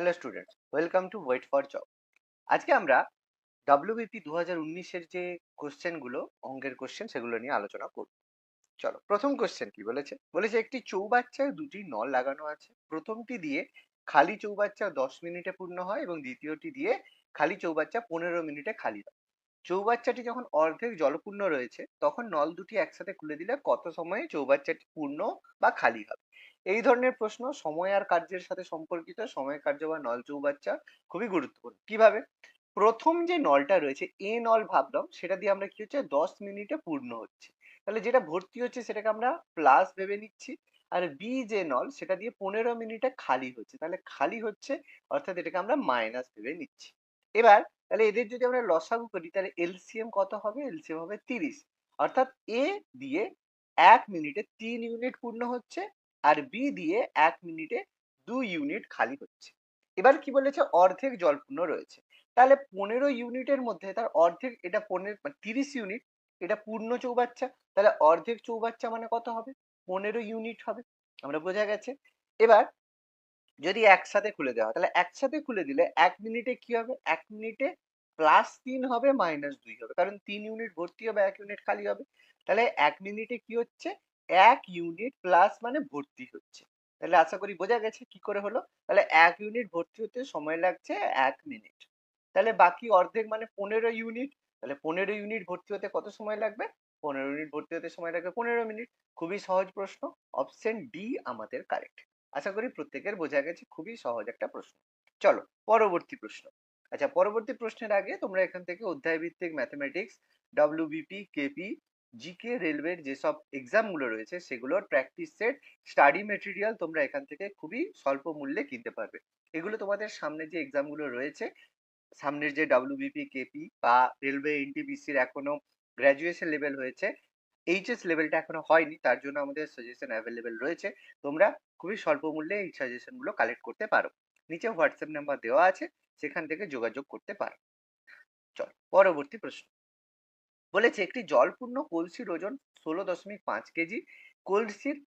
Hello students welcome to wait for job আজকে আমরা WBP দু হাজার উনিশের যে কোশ্চেনগুলো অঙ্কের কোশ্চেন সেগুলো নিয়ে আলোচনা করব। চলো, প্রথম কোশ্চেন কি বলেছে? বলেছে, একটি চৌবাচ্চায় দুটি নল লাগানো আছে। প্রথমটি দিয়ে খালি চৌবাচ্চা দশ মিনিটে পূর্ণ হয় এবং দ্বিতীয়টি দিয়ে খালি চৌবাচ্চা পনেরো মিনিটে খালি হয়। চৌবাচ্চাটি যখন অর্ধেক জলপূর্ণ রয়েছে, তখন নল দুটি একসাথে খুলে দিলে কত সময়ে চৌবাচ্চাটি পূর্ণ বা খালি হবে? এই ধরনের প্রশ্ন সময় আর কার্যের সাথে সম্পর্কিত, সময় কার্য বা নল চৌবাচ্চা খুবই গুরুত্বপূর্ণ। কীভাবে? প্রথম যে নলটা রয়েছে, এ নল ভাবলাম, সেটা দিয়ে আমরা কি হচ্ছে, দশ মিনিটে পূর্ণ হচ্ছে। তাহলে যেটা ভর্তি হচ্ছে, সেটাকে আমরা প্লাস ভেবে নিচ্ছি, আর বি যে নল, সেটা দিয়ে পনেরো মিনিটে খালি হচ্ছে। তাহলে খালি হচ্ছে, অর্থাৎ এটাকে আমরা মাইনাস ভেবে নিচ্ছি। এবার, তাহলে এদের যদি আমরা লসাগু করি, তাহলে এলসিএম কত হবে? এলসিএম হবে তিরিশ। অর্থাৎ এ দিয়ে এক মিনিটে তিন ইউনিট পূর্ণ হচ্ছে আর বি দিয়ে এক মিনিটে দুই ইউনিট খালি হচ্ছে। এবার কি বলেছে? অর্ধেক জলপূর্ণ রয়েছে। তাহলে পনেরো ইউনিটের মধ্যে তার অর্ধেক, এটা পনেরো তিরিশ ইউনিট এটা পূর্ণ চৌবাচ্চা, তাহলে অর্ধেক চৌবাচ্চা মানে কত হবে? পনেরো ইউনিট হবে। আমরা বোঝা গেছে। এবার যদি একসাথে খুলে দেওয়া তাহলে একসাথে খুলে দিলে এক মিনিটে কি হবে? এক মিনিটে প্লাস তিন হবে মাইনাস দুই হবে। কারণ তিন ইউনিট ভর্তি হবে, এক ইউনিট খালি হবে। তাহলে এক মিনিটে কি হচ্ছে? এক ইউনিট প্লাস মানে ভর্তি হচ্ছে। তাহলে আশা করি বোঝা গেছে কি করে হলো? তাহলে এক ইউনিট ভর্তি হতে সময় লাগছে এক মিনিট তাহলে বাকি অর্ধেক মানে পনেরো ইউনিট তাহলে পনেরো ইউনিট ভর্তি হতে কত সময় লাগবে? পনেরো ইউনিট ভর্তি হতে সময় লাগবে পনেরো মিনিট খুবই সহজ প্রশ্ন অপশন ডি আমাদের কারেক্ট আশা করি প্রত্যেকের বোঝা গেছে খুবই সহজ একটা প্রশ্ন। চলো, পরবর্তী প্রশ্ন। আচ্ছা পরবর্তী প্রশ্নের আগে তোমরা এখান থেকে অধ্যায় ভিত্তিক ম্যাথমেটিক্স ডাব্লিউবিপি কেপি জিকে রেলওয়ের যেসব এক্সামগুলো রয়েছে, সেগুলোর প্র্যাকটিস সেট স্টাডি মেটেরিয়াল তোমরা এখান থেকে খুবই স্বল্প মূল্যে কিনতে পারবে। এগুলো তোমাদের সামনে যে এক্সামগুলো রয়েছে, সামনের যে ডাব্লিউবিপি কেপি বা রেলওয়ে এনটিপিসির এখনও গ্র্যাজুয়েশন লেভেল হয়েছে এইচএস লেভেলটা এখনও হয়নি, তার জন্য আমাদের সাজেশন অ্যাভেলেবেল রয়েছে। তোমরা খুবই স্বল্প মূল্যে এই সাজেশনগুলো কালেক্ট করতে পারো। নিচে হোয়াটসঅ্যাপ নাম্বার দেওয়া আছে, সেখান থেকে যোগাযোগ করতে পারো। চল, পরবর্তী প্রশ্ন। বলেছে, একটি জলপূর্ণ কলসির ওজন ষোলো দশমিক পাঁচ কেজি, কলসির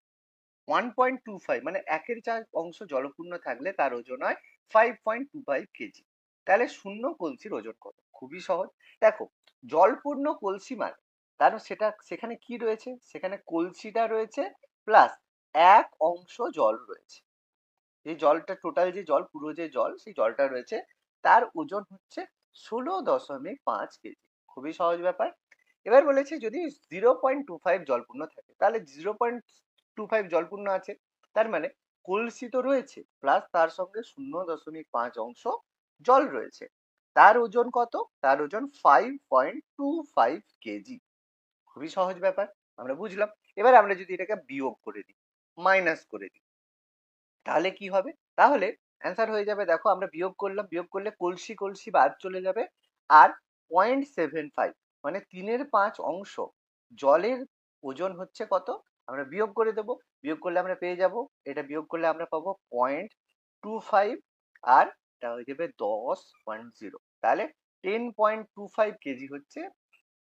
ওয়ান পয়েন্ট টু ফাইভ মানে একের চার অংশ জলপূর্ণ থাকলে তার ওজন হয় five point two five KG. তাহলে শূন্য কলসির ওজন কত? খুবই সহজ। দেখো, জলপূর্ণ কলসি মানে তার সেটা, সেখানে কি রয়েছে? সেখানে কলসিটা রয়েছে প্লাস এক অংশ জল রয়েছে। যে জলটা টোটাল যে জল, পুরো যে জল, সেই জলটা রয়েছে, তার ওজন হচ্ছে ষোলো দশমিক পাঁচ কেজি। খুবই সহজ ব্যাপার। এবার বলেছে যদি জিরো পয়েন্ট টু ফাইভ জলপূর্ণ থাকে, তাহলে জিরো পয়েন্ট টু ফাইভ জলপূর্ণ আছে। তার মানে কলসি তো রয়েছে প্লাস তার সঙ্গে শূন্য দশমিক পাঁচ অংশ জল রয়েছে। তার ওজন কত? তার ওজন five point two five KG খুবই সহজ ব্যাপার, আমরা বুঝলাম। এবার আমরা যদি এটাকে বিয়োগ করে দিই মাইনাস করে দিই, তাহলে কি হবে? তাহলে অ্যান্সার হয়ে যাবে, দেখো আমরা বিয়োগ করলাম, বিয়োগ করলে কলসি কলসি বাদ চলে যাবে, আর পয়েন্ট সেভেন ফাইভ মানে তিনের পাঁচ অংশ। জলের ওজন হচ্ছে কত? আমরা বিয়োগ করে দেব। বিয়োগ করলে আমরা পেয়ে যাব। এটা বিয়োগ করলে আমরা পাবো পয়েন্ট টু ফাইভ আর এটা হয়ে যাবে দশ পয়েন্ট জিরো তাহলে ten point two five KG হচ্ছে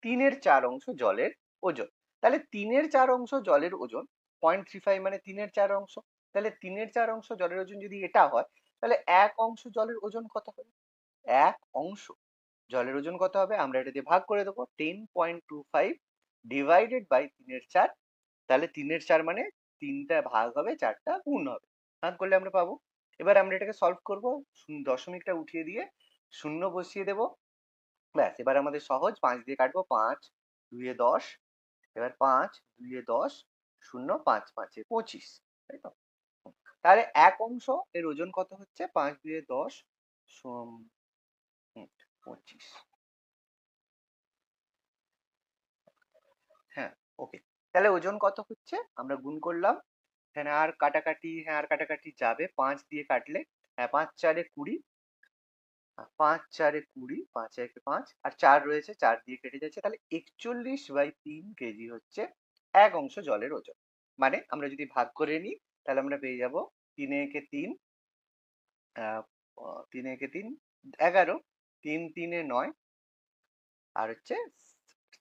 তিনের চার অংশ জলের ওজন। তাহলে তিনের চার অংশ জলের ওজন পয়েন্ট থ্রি ফাইভ মানে তিনের চার অংশ। তাহলে তিনের চার অংশ জলের ওজন যদি এটা হয়, তাহলে এক অংশ জলের ওজন কত হবে? এক অংশ। জলের ওজন কত হবে? আমরা এটা দিয়ে ভাগ করে দেবো। Ten point two five divided by তিনের চার। তাহলে তিনের চার মানে তিনটা ভাগ হবে, চারটা পূর্ণ হবে। ভাগ করলে আমরা পাবো। এবার আমরা এটাকে সলভ করব। দশমিকটা উঠিয়ে দিয়ে শূন্য বসিয়ে দেবো। ব্যাস, এবার আমাদের সহজ। পাঁচ দিয়ে কাটবো। পাঁচ, দুইয়ে দশ। এবার পাঁচ, দুইয়ে দশ, শূন্য, পাঁচ, পাঁচে পঁচিশ। তাই তো? তাহলে এক অংশ এর ওজন কত হচ্ছে? পাঁচ দুইয়ে দশ পঁচিশ। হ্যাঁ ওকে তাহলে ওজন কত হচ্ছে? আমরা গুণ করলাম। এখানে আর কাটাকাটি হ্যাঁ আর কাটাকাটি যাবে। পাঁচ দিয়ে কাটলে হ্যাঁ পাঁচ চারে কুড়ি। পাঁচ চারে কুড়ি, পাঁচ একে পাঁচ। আর চার রয়েছে, চার দিয়ে কেটে যাচ্ছে। তাহলে একচল্লিশ বাই তিন কেজি হচ্ছে এক অংশ জলের ওজন। মানে আমরা যদি ভাগ করে নিই, তাহলে আমরা পেয়ে যাব তিনে একে তিন তিনে একে তিন, এগারো। তিন তিনে নয়। আর হচ্ছে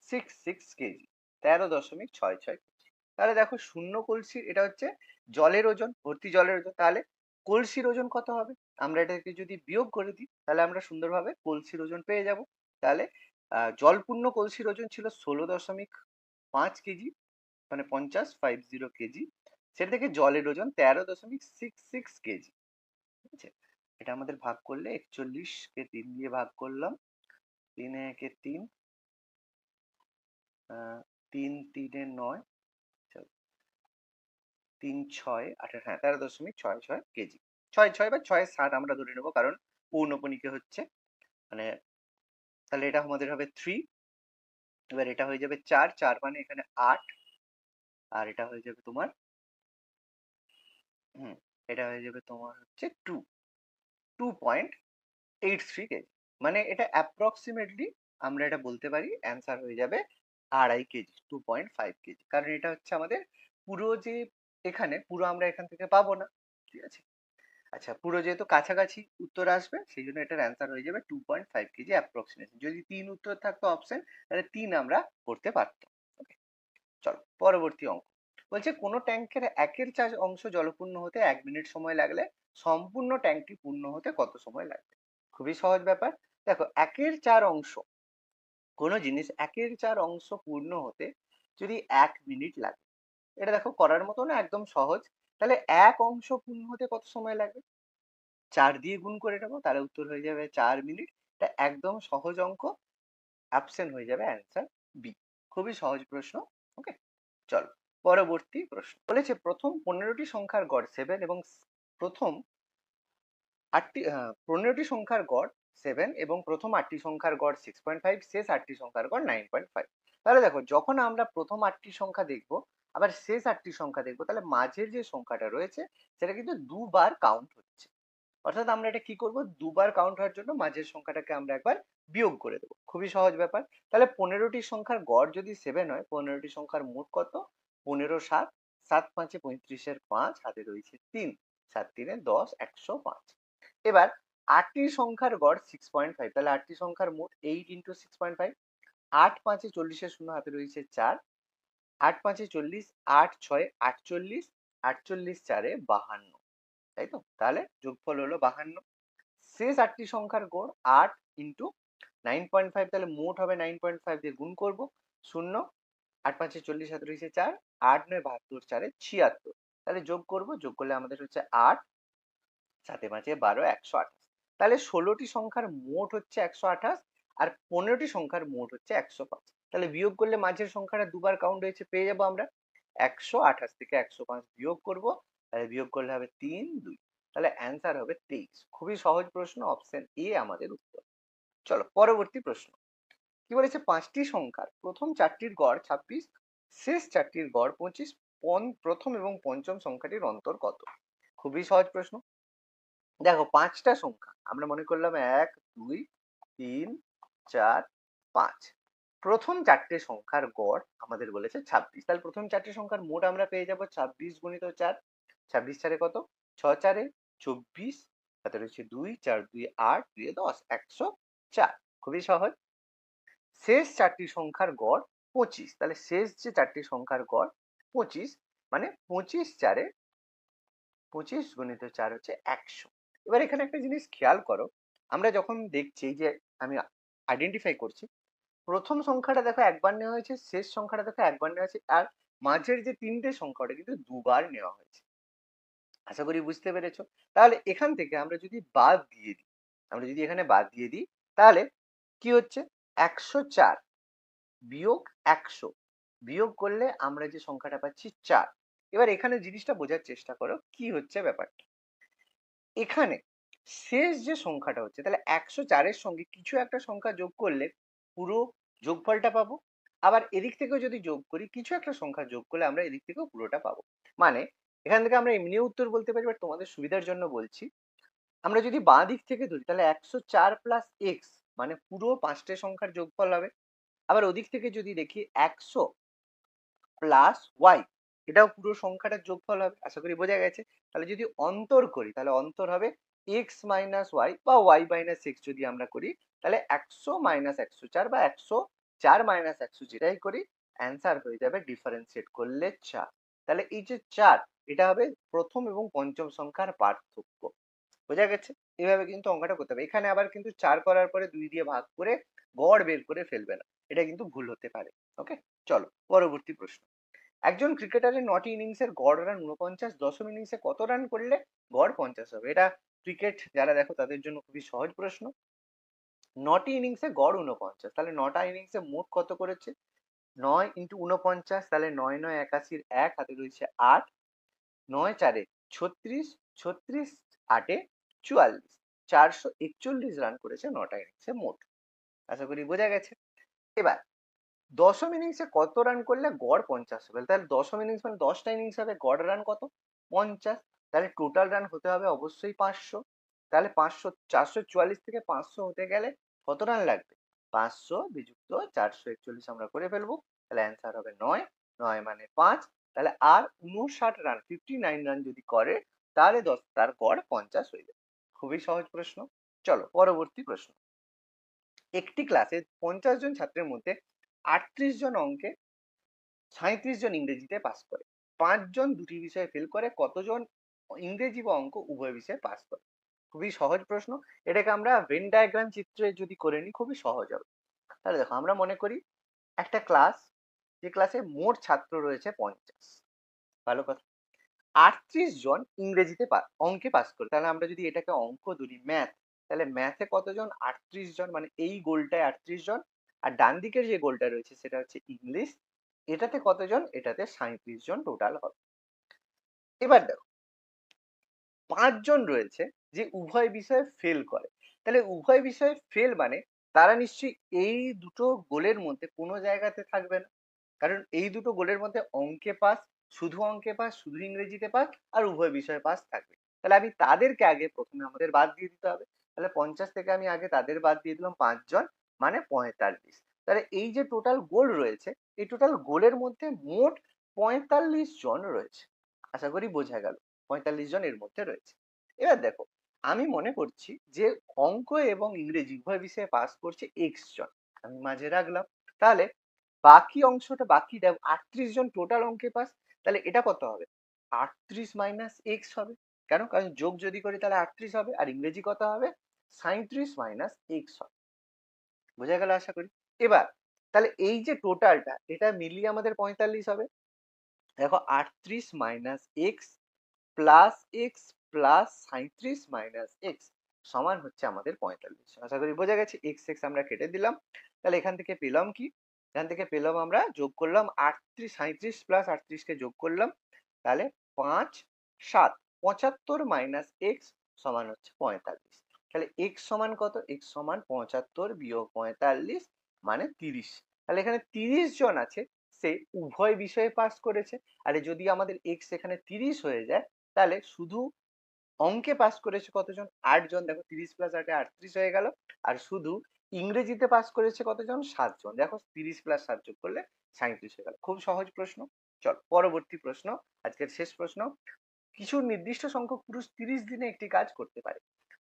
সিক্স সিক্স কেজি, তেরো দশমিক ছয় ছয় কেজি। তাহলে দেখো শূন্য কলসির, এটা হচ্ছে জলের ওজন, ভর্তি জলের ওজন। তাহলে কলসির ওজন কত হবে? আমরা এটাকে যদি বিয়োগ করে দিই, তাহলে আমরা সুন্দরভাবে কলসির ওজন পেয়ে যাব। তাহলে জলপূর্ণ কলসির ওজন ছিল ষোলো দশমিক পাঁচ কেজি মানে পঞ্চাশ ফাইভ জিরো কেজি। সেটা থেকে জলের ওজন তেরো দশমিক সিক্স সিক্স কেজি। ঠিক আছে? এটা আমাদের ভাগ করলে একচল্লিশ কে তিন দিয়ে ভাগ করলাম। তিন একে তিন তিন তিনে নয় তিন ছয়, আঠারো হ্যাঁ তেরো দশমিক ছয় ছয় কেজি। ছয় ছয় বা ছয় সাত আমরা ধরে নেব, কারণ পৌনপনিকে হচ্ছে মানে তাহলে এটা আমাদের হবে থ্রি এবার এটা হয়ে যাবে চার চার মানে এখানে আট, আর এটা হয়ে যাবে তোমার, হুম, এটা হয়ে যাবে তোমার হচ্ছে two two point eight three KG. মানে এটা অ্যাপ্রক্সিমেটলি আমরা এটা বলতে পারি অ্যান্সার হয়ে যাবে আড়াই KG two point five KG. কারণ এটা হচ্ছে আমাদের পুরো যে এখানে, পুরো আমরা এখান থেকে পাবো না, ঠিক আছে? আচ্ছা পুরো যেহেতু কাছাকাছি উত্তর আসবে, সেই জন্য এটার অ্যান্সার হয়ে যাবে two point five KG approximation যদি তিন উত্তর থাকতো অপশন তাহলে তিন আমরা করতে পারতাম চলো, পরবর্তী অঙ্ক। বলছে, কোনো ট্যাঙ্কের একের চার অংশ জলপূর্ণ হতে এক মিনিট সময় লাগলে সম্পূর্ণ ট্যাঙ্কটি পূর্ণ হতে কত সময় লাগবে? খুবই সহজ ব্যাপার। দেখো, একের চার অংশ, কোনো জিনিস একের চার অংশ পূর্ণ হতে যদি এক মিনিট লাগে, এটা দেখো করার মতো না একদম সহজ। তাহলে এক অংশ পূর্ণ হতে কত সময় লাগবে? চার দিয়ে গুণ করে নেব, তাহলে উত্তর হয়ে যাবে চার মিনিট। এটা একদম সহজ অঙ্ক অ্যাবসেন্ট হয়ে যাবে অ্যান্সার বি খুবই সহজ প্রশ্ন ওকে চলো, পরবর্তী প্রশ্ন। বলেছে প্রথম পনেরোটি সংখ্যার গড় সেভেন এবং প্রথম আটটি পনেরোটি সংখ্যার গড় সেভেন এবং প্রথম আটটি সংখ্যার গড় সিক্স পয়েন্ট ফাইভ শেষ আটটি সংখ্যার গড় নাইন পয়েন্ট ফাইভ তাহলে দেখো, যখন আমরা প্রথম আটটি সংখ্যা দেখব, আবার শেষ আটটি সংখ্যা দেখব, তাহলে মাঝের যে সংখ্যাটা রয়েছে, সেটা কিন্তু দুবার কাউন্ট হচ্ছে। অর্থাৎ আমরা এটা কি করব? দুবার কাউন্ট হওয়ার জন্য মাঝের সংখ্যাটাকে আমরা একবার বিয়োগ করে দেবো। খুবই সহজ ব্যাপার। তাহলে পনেরোটি সংখ্যার গড় যদি সেভেন হয়, পনেরোটি সংখ্যার মোট কত? পনেরো সাত সাত পাঁচে পঁয়ত্রিশের পাঁচ, হাতে রয়েছে তিন। সাত তিনে দশ, একশো পাঁচ। এবার আটটি সংখ্যার গড় সিক্স পয়েন্ট ফাইভ তাহলে আটটি সংখ্যার মোট eight into six point five আট পাঁচে চল্লিশের শূন্য হাতে রয়েছে চার, আট পাঁচে চল্লিশ, আট ছয়, আটচল্লিশ আটচল্লিশ চারে বাহান্ন। তাই তো? তাহলে যোগফল হলো বাহান্ন। শেষ আটটি সংখ্যার গড় আট ইন্টু নাইন পয়েন্ট ফাইভ তাহলে মোট হবে নাইন পয়েন্ট ফাইভ দিয়ে গুণ করব, শূন্য, আট পাঁচে চল্লিশ হাতে রয়েছে চার, আট নয় বাহাত্তর চারে ছিয়াত্তর। তাহলে যোগ করব, যোগ করলে আমাদের হচ্ছে আট সাথে পাঁচে বারো, একশো আঠাশ। তাহলে ষোলোটি সংখ্যার মোট হচ্ছে একশো আঠাশ আর পনেরোটি সংখ্যার মোট হচ্ছে একশো পাঁচ। তাহলে বিয়োগ করলে মাঝের সংখ্যাটা দুবার কাউন্ট হয়েছে, পেয়ে যাব আমরা। একশো আঠাশ থেকে একশো পাঁচ বিয়োগ করব, তাহলে বিয়োগ করলে হবে তিন, দুই। তাহলে অ্যান্সার হবে তেইশ। খুবই সহজ প্রশ্ন অপশন এ আমাদের উত্তর। চলো, পরবর্তী প্রশ্ন। কি বলেছে? পাঁচটি সংখ্যার প্রথম চারটির গড় ছাব্বিশ, শেষ চারটির গড় পঁচিশ প্রথম এবং পঞ্চম সংখ্যাটির অন্তর কত? খুবই সহজ প্রশ্ন। দেখো, পাঁচটা সংখ্যা, আমরা মনে করলাম এক, দুই, তিন, চার, পাঁচ। প্রথম চারটে সংখ্যার গড় আমাদের বলেছে ছাব্বিশ। তাহলে প্রথম চারটে সংখ্যার মোট আমরা পেয়ে যাব ছাব্বিশ গুণিত চার। ছাব্বিশ চারে কত? ছ চারে চব্বিশ, তাতে রয়েছে দুই, চার, দুই, আট দুই দশ, একশো চার। খুবই সহজ। শেষ চারটি সংখ্যার গড় পঁচিশ। তাহলে শেষ যে চারটি সংখ্যার গড় পঁচিশ মানে পঁচিশ চারে পঁচিশ গুণিত চার হচ্ছে একশো। এবার এখানে একটা জিনিস খেয়াল করো, আমরা যখন দেখছি যে আমি আইডেন্টিফাই করছি, প্রথম সংখ্যাটা দেখো একবার নেওয়া হয়েছে, শেষ সংখ্যাটা দেখো একবার নেওয়া হয়েছে, আর মাঝের যে তিনটে সংখ্যাটা কিন্তু দুবার নেওয়া হয়েছে। আশা করি বুঝতে পেরেছ? তাহলে এখান থেকে আমরা যদি বাদ দিয়ে দিই, আমরা যদি এখানে বাদ দিয়ে দিই, তাহলে কি হচ্ছে? একশো চার বিয়োগ একশো। বিয়োগ করলে আমরা যে সংখ্যাটা পাচ্ছি চার। এবার এখানে জিনিসটা বোঝার চেষ্টা করো, কি হচ্ছে ব্যাপারটা? এখানে শেষ যে সংখ্যাটা হচ্ছে, তাহলে একশো চারের সঙ্গে কিছু একটা সংখ্যা যোগ করলে পুরো যোগফলটা পাবো। আবার এদিক থেকেও যদি যোগ করি, কিছু একটা সংখ্যা যোগ করলে আমরা এদিক থেকেও পুরোটা পাবো। মানে এখান থেকে আমরা এমনিও উত্তর বলতে পারি বাট তোমাদের সুবিধার জন্য বলছি। আমরা যদি বাঁ দিক থেকে ধরি, তাহলে একশো চার প্লাস এক্স মানে পুরো পাঁচটা সংখ্যার যোগফল হবে। আবার ওদিক থেকে যদি দেখি একশো প্লাস ওয়াই এটাও পুরো সংখ্যাটার যোগফল হবে, আশা করি বোঝা গেছে। তাহলে যদি অন্তর করি, তাহলে অন্তর হবে এক্স মাইনাস ওয়াই বা ওয়াই মাইনাস এক্স যদি আমরা করি, তাহলে একশো মাইনাস একশো চার বা একশো চার মাইনাস একশো যেটাই করি অ্যান্সার হয়ে যাবে ডিফারেন্সিয়েট করলে চার। তাহলে এই যে চার, এটা হবে প্রথম এবং পঞ্চম সংখ্যার পার্থক্য। বোঝা গেছে? এভাবে কিন্তু অঙ্কটা করতে হবে। এখানে আবার কিন্তু চার করার পরে দুই দিয়ে ভাগ করে গড় বের করে ফেলবে না। এটা কিন্তু ভুল হতে পারে। ওকে? চলো, পরবর্তী প্রশ্ন। একজন ক্রিকেটারের নটি ইনিংসের গড় রান উনপঞ্চাশ দশম ইনিংসে কত রান করলে গড় পঞ্চাশ হবে? এটা ক্রিকেট যারা দেখো তাদের জন্য খুবই সহজ প্রশ্ন। নটি ইনিংসে গড় উনপঞ্চাশ তাহলে নটা ইনিংসে মোট কত করেছে? নয় ইন্টু উনপঞ্চাশ তাহলে নয় নয়, একাশির এক, হাতে রয়েছে আট। নয়, চারে ছত্রিশ ছত্রিশ, আটে চুয়াল্লিশ চারশো একচল্লিশ রান করেছে, নটা ইনিংসে মোট। আশা করি বোঝা গেছে। এবার, দশম ইনিংসে কত রান করলে গড় পঞ্চাশ হবে? তাহলে দশম ইনিংস মানে দশটা ইনিংস হবে, গড় রান কত? পঞ্চাশ। তাহলে টোটাল রান হতে হবে অবশ্যই পাঁচশো। তাহলে পাঁচশো, চারশো চুয়াল্লিশ থেকে পাঁচশো হতে গেলে কত রান লাগবে? পাঁচশো বিযুক্ত চারশো একচল্লিশ আমরা করে ফেলব। তাহলে অ্যান্সার হবে নয়। নয় মানে পাঁচ। তাহলে আর উনষাট রান ফিফটি নাইন রান যদি করে, তাহলে দশ, তার গড় পঞ্চাশ হয়ে যাবে। খুবই সহজ প্রশ্ন। চলো, পরবর্তী প্রশ্ন। একটি ক্লাসে পঞ্চাশ জন ছাত্রের মধ্যে আটত্রিশ জন অঙ্কে সাঁত্রিশ জন ইংরেজিতে পাস করে। পাঁচজন দুটি বিষয়ে ফেল করে, কতজন ইংরেজি বা অঙ্ক উভয় বিষয়ে পাস করে? খুবই সহজ প্রশ্ন। এটাকে আমরা ভেন ডায়াগ্রাম চিত্রে যদি করে নিই খুবই সহজ হবে। তাহলে দেখো, আমরা মনে করি একটা ক্লাস যে ক্লাসে মোট ছাত্র রয়েছে পঞ্চাশ। ভালো কথা। আটত্রিশ জন ইংরেজিতে অঙ্কে পাস করে। তাহলে আমরা যদি এটাকে অঙ্ক ধরি ম্যাথ তাহলে ম্যাথে কতজন? আটত্রিশ জন মানে এই গোলটায় আটত্রিশ জন। আর ডান দিকের যে গোলটা রয়েছে, সেটা হচ্ছে ইংলিশ। এটাতে কতজন? এটাতে সাঁত্রিশ জন টোটাল হবে। এবার দেখো, পাঁচজন রয়েছে যে উভয় বিষয়ে ফেল করে। তাহলে উভয় বিষয়ে ফেল মানে তারা নিশ্চয়ই এই দুটো গোলের মধ্যে কোনো জায়গাতে থাকবে না। কারণ এই দুটো গোলের মধ্যে অঙ্কে পাস শুধু অঙ্কে পাস, শুধু ইংরেজিতে পাস আর উভয় বিষয়ে পাস থাকবে। তাহলে আমি তাদেরকে আগে প্রথমে আমাদের বাদ দিয়ে দিতে হবে। তাহলে পঞ্চাশ থেকে আমি আগে তাদের বাদ দিয়ে দিলাম পাঁচজন মানে পঁয়তাল্লিশ। তাহলে এই যে টোটাল গোল রয়েছে, এই টোটাল গোলের মধ্যে মোট পঁয়তাল্লিশ জন রয়েছে। আশা করি বোঝা গেল, পঁয়তাল্লিশ জন এর মধ্যে রয়েছে। এবার দেখো, আমি মনে করছি যে অঙ্ক এবং ইংরেজি উভয় বিষয়ে পাস করছে এক্স জন। আমি মাঝে রাখলাম। তাহলে বাকি অংশটা বাকি দেখ আটত্রিশ জন টোটাল অঙ্কে পাস তাহলে এটা কত হবে? আটত্রিশ মাইনাস এক্স হবে। কেন? কারণ যোগ যদি করি তাহলে আটত্রিশ হবে, আর ইংরেজি কত হবে? সাঁত্রিশ মাইনাস এক্স হবে। বোঝা গেল আশা করি? এবার, তাহলে এই যে টোটালটা এটা মিলিয়ে আমাদের পঁয়তাল্লিশ হবে। দেখো আটত্রিশ minus X plus X plus সাঁত্রিশ মাইনাস এক্স সমান হচ্ছে আমাদের পঁয়তাল্লিশ। আশা করি বোঝা গেছে? এক্স এক্স আমরা কেটে দিলাম। তাহলে এখান থেকে পেলাম কি? এখান থেকে পেলাম আমরা, যোগ করলাম আটত্রিশ সাঁত্রিশ প্লাস আটত্রিশকে যোগ করলাম, তাহলে পাঁচ, সাত, পঁচাত্তর মাইনাস এক্স সমান হচ্ছে পঁয়তাল্লিশ। তাহলে এক্স সমান কত? এক্স সমান পঁচাত্তর বিয়োগ পঁয়তাল্লিশ মানে তিরিশ। তাহলে এখানে তিরিশ জন আছে, সে উভয় বিষয়ে পাস করেছে। আর যদি আমাদের এক্স এখানে তিরিশ হয়ে যায়, তাহলে শুধু অঙ্কে পাস করেছে কতজন? আটজন। দেখো তিরিশ প্লাস আটে আটত্রিশ হয়ে গেল। আর শুধু ইংরেজিতে পাস করেছে কতজন? সাতজন। দেখো, তিরিশ প্লাস সাত যোগ করলে সাঁত্রিশ হয়ে গেল। খুব সহজ প্রশ্ন। চল, পরবর্তী প্রশ্ন, আজকের শেষ প্রশ্ন। কিছু নির্দিষ্ট সংখ্যক পুরুষ তিরিশ দিনে একটি কাজ করতে পারে।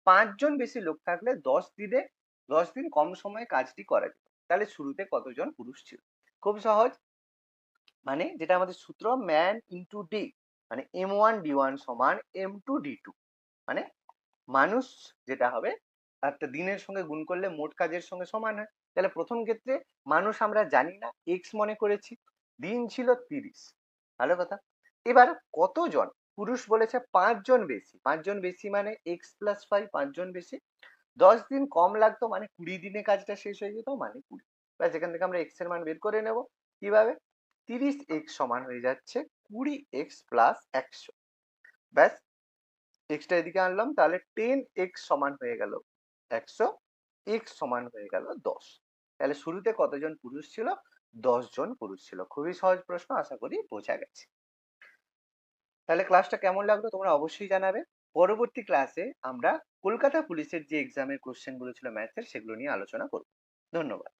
পাঁচজন বেশি লোক থাকলে দশ দিনে, দশ দিন কম সময়ে কাজটি করা যেত। তাহলে শুরুতে কতজন পুরুষ ছিল? খুব সহজ। মানে যেটা আমাদের সূত্র ম্যান ইন্টু ডি মানে এম ওয়ান ডি ওয়ান সমান এম টু ডি টু মানে মানুষ যেটা হবে একটা দিনের সঙ্গে গুণ করলে মোট কাজের সঙ্গে সমান হয়। তাহলে প্রথম ক্ষেত্রে মানুষ আমরা জানি না এক্স মনে করেছি, দিন ছিল তিরিশ। ভালো কথা? এবার কতজন? পুরুষ বলেছে পাঁচজন বেশি। পাঁচজন বেশি মানে এক্স প্লাস ফাইভ পাঁচজন বেশি। দশ দিন কম লাগতো মানে কুড়ি দিনে কাজটা শেষ হয়ে যেত মানে কুড়ি। ব্যাস, এখান থেকে আমরা এক্সের মান বের করে নেব। কীভাবে? তিরিশ এক্স সমান হয়ে যাচ্ছে কুড়ি এক্স প্লাস একশো। ব্যাস এক্সটা এদিকে আনলাম, তাহলে টেন এক্স সমান হয়ে গেল। একশো এক্স সমান হয়ে গেল দশ। তাহলে শুরুতে কতজন পুরুষ ছিল? দশ জন পুরুষ ছিল। খুবই সহজ প্রশ্ন, আশা করি বোঝা গেছে। তাহলে ক্লাসটা কেমন লাগল তোমরা অবশ্যই জানাবে। পরবর্তী ক্লাসে আমরা কলকাতা পুলিশের যে এক্সামের কোশ্চেনগুলো ছিল ম্যাথের সেগুলো নিয়ে আলোচনা করব। ধন্যবাদ।